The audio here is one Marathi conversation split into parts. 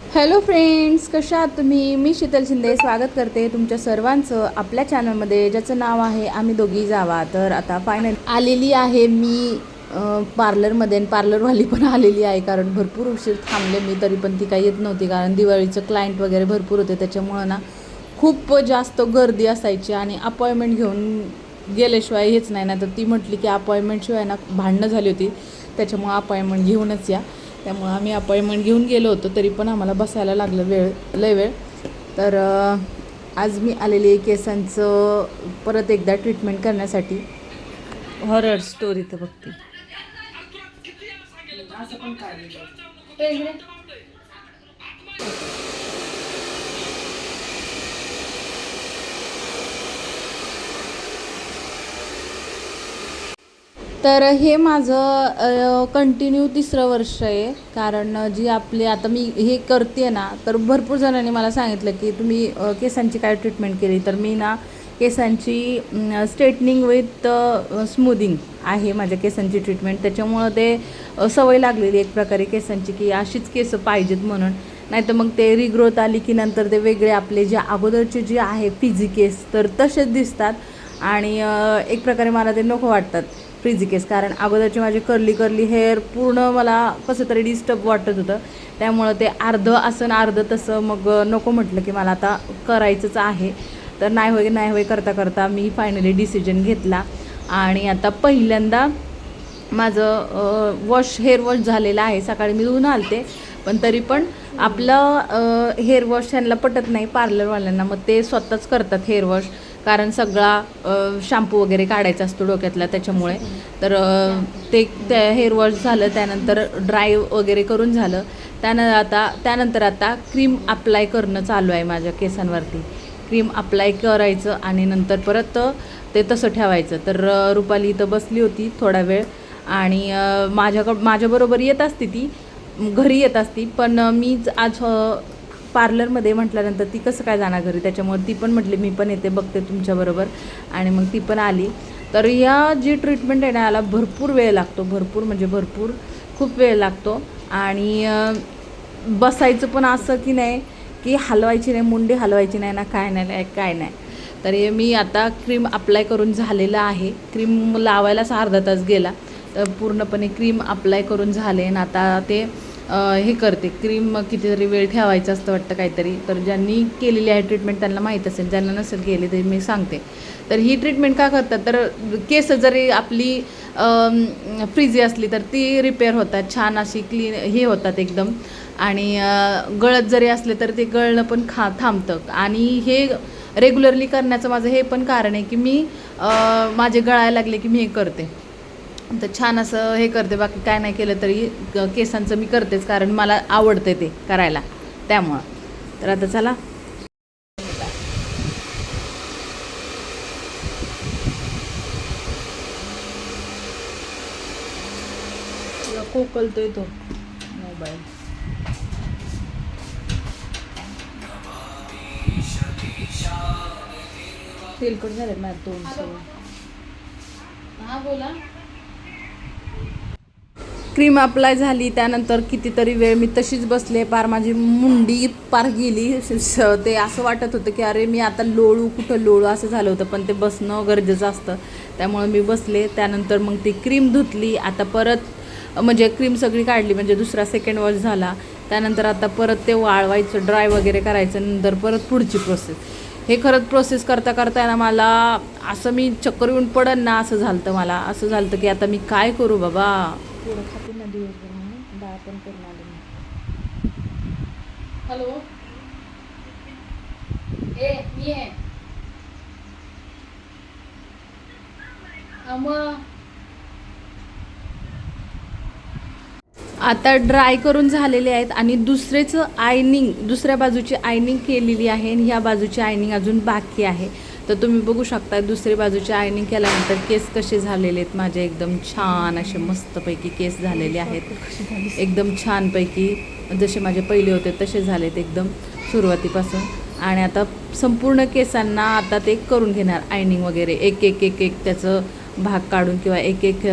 हॅलो फ्रेंड्स कशा आहात तुम्ही? मी शीतल शिंदे. स्वागत करते तुमच्या सर्वांचं आपल्या चॅनलमध्ये ज्याचं नाव आहे आम्ही दोघी जावा. तर आता फायनल आलेली आहे मी पार्लरमध्ये आणि पार्लरवाली पण आलेली आहे कारण भरपूर उशीर थांबले मी तरी पण ती काही येत नव्हती कारण दिवाळीचं क्लायंट वगैरे भरपूर होते त्याच्यामुळं ना खूप जास्त गर्दी असायची आणि अपॉइंटमेंट घेऊन गेल्याशिवाय हेच नाही. ना तर ती म्हटली की अपॉइंटमेंटशिवाय ना भांडणं झाली होती. त्याच्यामुळं अपॉइंटमेंट घेऊनच या. त्यामुळं आम्ही अपॉइंटमेंट घेऊन गेलो होतो तरी पण आम्हाला बसायला लागलं वेळ लय वेळ. तर आज मी आलेली आहे केसांचं परत एकदा ट्रीटमेंट करण्यासाठी. हॉरर स्टोरी तर बघते. तर हे माझं कंटिन्यू तिसरं वर्ष आहे. कारण जी आपली आता मी हे करते ना तर भरपूर जणांनी मला सांगितलं की तुम्ही केसांची काय ट्रीटमेंट केली? तर मी ना केसांची स्ट्रेटनिंग विथ स्मूदिंग आहे माझ्या केसांची ट्रीटमेंट त्याच्यामुळं ते सवय लागलेली एक प्रकारे केसांची की अशीच केस पाहिजेत म्हणून. नाही तर मग ते रिग्रोथ आली की नंतर ते वेगळे आपले जे अगोदरचे जे आहे फिजी केस तर तसेच दिसतात. आणि एक प्रकारे मला ते नको वाटतात फ्रिजी केस कारण अगोदरचे माझे कर्ली कर्ली हेअर पूर्ण मला कसं तरी डिस्टर्ब वाटत होतं. त्यामुळं ते अर्धं असं अर्धं तसं मग नको म्हटलं की मला आता करायचंच आहे. तर नाही होय नाही होय करता करता मी फायनली डिसिजन घेतला. आणि आता पहिल्यांदा माझं वॉश हेअर वॉश झालेलं आहे. सकाळी मी धुवून आलते. पण तरी पण आपलं हेअर वॉश त्यांना पटत नाही पार्लरवाल्यांना मग ते स्वतःच करतात हेअर वॉश कारण सगळा शॅम्पू वगैरे काढायचा असतो डोक्यातला त्याच्यामुळे. तर ते त्या हेअर वॉश झालं. त्यानंतर ड्राय वगैरे करून झालं. त्यानं आता त्यानंतर आता क्रीम अप्लाय करणं चालू आहे माझ्या केसांवरती. क्रीम अप्लाय करायचं आणि नंतर परत ते तसं ठेवायचं. तर रुपाली इथं बसली होती थोडा वेळ. आणि माझ्याकडं माझ्याकड माझ्याबरोबर येत असते ती. घरी येत असती. पण मीच आज पार्लरमध्ये म्हटल्यानंतर ती कसं काय जाणार घरी? त्याच्यामुळे ती पण म्हटली मी पण येते बघते तुमच्याबरोबर आणि मग ती पण आली. तर या जी ट्रीटमेंट आहे ना याला भरपूर वेळ लागतो. भरपूर म्हणजे भरपूर खूप वेळ लागतो. आणि बसायचं पण असं की नाही की हलवायची नाही मुंडी हलवायची नाही ना काय नाही नाही, काय नाही. तर मी आता क्रीम अप्लाय करून झालेलं आहे. क्रीम लावायलाच अर्धा तास गेला. पूर्णपणे क्रीम अप्लाय करून झाले आणि आता ते हे करते. क्रीम कितीतरी वेळ ठेवायचं असतं वाटतं काहीतरी. तर ज्यांनी केलेली आहे ट्रीटमेंट त्यांना माहीत असेल ज्यांना नसेल केली तरी मी सांगते. तर ही ट्रीटमेंट का करतात? तर केस जरी आपली फ्रीजी असली तर ती रिपेअर होतात. छान अशी क्लीन हे होतात एकदम. आणि गळत जरी असले तर ते गळणं पण खा थांबतं. आणि हे रेग्युलरली करण्याचं माझं हे पण कारण आहे की मी माझे गळायला लागले की मी हे करते. तर छान असं हे करते बाकी काय नाही केलं तरी केसांचं मी करतेच कारण मला आवडते ते करायला त्यामुळं. तर आता चला. कोकलतोय तो मोबाईल. तेलकट झाले माझ्या सगळं. हा बोला. क्रीम अप्लाय झाली त्यानंतर कितीतरी वेळ मी तशीच बसले पार माझी मुंडी पार गेली. स- ते असं वाटत होतं की अरे मी आता लोळू कुठं लोळू असं झालं होतं पण ते बसणं गरजेचं असतं. त्यामुळे मी बसले त्यानंतर मग ती क्रीम धुतली. आता परत म्हणजे क्रीम सगळी काढली म्हणजे दुसरा सेकंड वॉश झाला. त्यानंतर आता परत ते वाळवायचं ड्राय वगैरे करायचं नंतर परत पुढची प्रोसेस हे खरंच प्रोसेस करता करता ना मला असं मी चक्कर येऊन पडन ना असं झालं मला. असं झालं की आता मी काय करू बाबा? दिवसभर म्हणून डाळ पण करून आले मी हॅलो ए मी आहे. मग आता ड्राय करून झालेले आहेत आणि दुसरेचं आयनिंग दुसऱ्या बाजूची आयनिंग केलेली आहे आणि ह्या बाजूची आयनिंग अजून बाकी आहे. तर तुम्ही बघू शकता दुसरी बाजूची आयनिंग केल्यानंतर केस कसे झालेले आहेत. माझे एकदम छान असे मस्तपैकी केस झालेले आहेत. एकदम छानपैकी जसे माझे पहिले होते तसे झालेत एकदम सुरुवातीपासून. आणि आता संपूर्ण केसांना आता ते करून घेणार आयनिंग वगैरे. एक एक एक एक त्याचं भाग काढून किंवा एक एक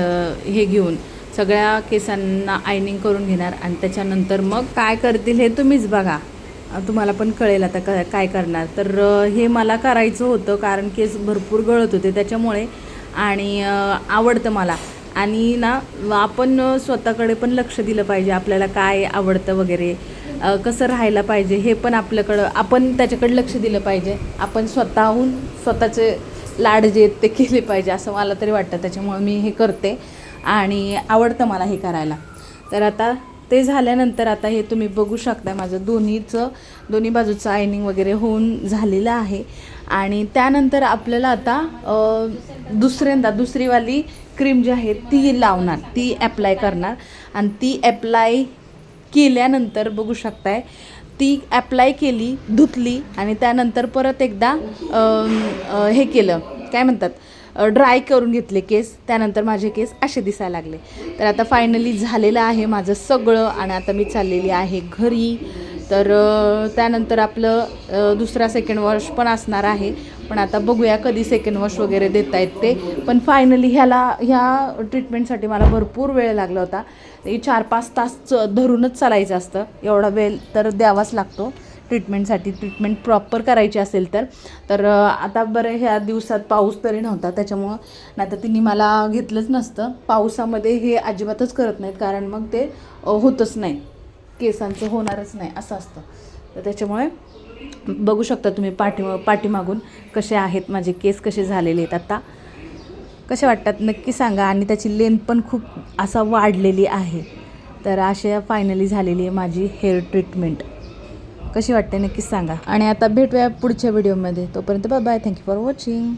हे घेऊन सगळ्या केसांना आयनिंग करून घेणार. आणि त्याच्यानंतर मग काय करतील हे तुम्हीच बघा. तुम्हाला पण कळेल आता क काय करणार. तर हे मला करायचं होतं कारण केस भरपूर गळत होते त्याच्यामुळे आणि आवडतं मला. आणि ना आपण स्वतःकडे पण लक्ष दिलं पाहिजे आपल्याला काय आवडतं वगैरे. कसं राहायला पाहिजे हे पण आपल्याकडं आपण त्याच्याकडे लक्ष दिलं पाहिजे. आपण स्वतःहून स्वतःचे लाड जे आहेत ते केले पाहिजे असं मला तरी वाटतं. त्याच्यामुळे मी हे करते आणि आवडतं मला हे करायला. तर आता ते झाल्यानंतर आता हे तुम्ही बघू शकता माझं दोन्हीचं दोन्ही बाजूचं आयनिंग वगैरे होऊन झालेलं आहे. आणि त्यानंतर आपल्याला आता दुसऱ्यांदा दुसरीवाली क्रीम जी आहे ती लावणार ती ॲप्लाय करणार. आणि ती ॲप्लाय केल्यानंतर बघू शकताय ती ॲप्लाय केली धुतली आणि त्यानंतर परत एकदा हे केलं. काय म्हणतात? ड्राय करून घेतले केस त्यानंतर माझे केस असे दिसायला लागले. तर आता फायनली झालेलं आहे माझं सगळं आणि आता मी चाललेली आहे घरी. तर त्यानंतर आपलं दुसरा सेकंड वॉश पण असणार आहे. पण आता बघूया कधी सेकंड वॉश वगैरे देता येत ते. पण फायनली ह्याला ह्या ट्रीटमेंटसाठी मला भरपूर वेळ लागला होता. ते चार पाच तास च- धरूनच चालायचं असतं. एवढा वेळ तर द्यावाच लागतो. ट्रीटमेंटसाठी ट्रीटमेंट प्रॉपर करायची असेल तर. तर आता बरं ह्या दिवसात पाऊस तरी नव्हता त्याच्यामुळं नाही तर तिने मला घेतलंच नसतं. पावसामध्ये हे अजिबातच करत नाहीत कारण मग ते होतच नाही. केसांचं होणारच नाही असं असतं. तर त्याच्यामुळे बघू शकता तुम्ही पाठी पाठीमागून कसे आहेत माझे केस कसे झालेले आहेत आत्ता कसे वाटतात नक्की सांगा आणि त्याची लेंथ पण खूप असा वाढलेली आहे. तर अशा फायनली झालेली आहे माझी हेअर ट्रीटमेंट. कशी वाटते नक्कीच सांगा. आणि आता भेटूया पुढच्या व्हिडिओमध्ये तोपर्यंत bye bye thank you for watching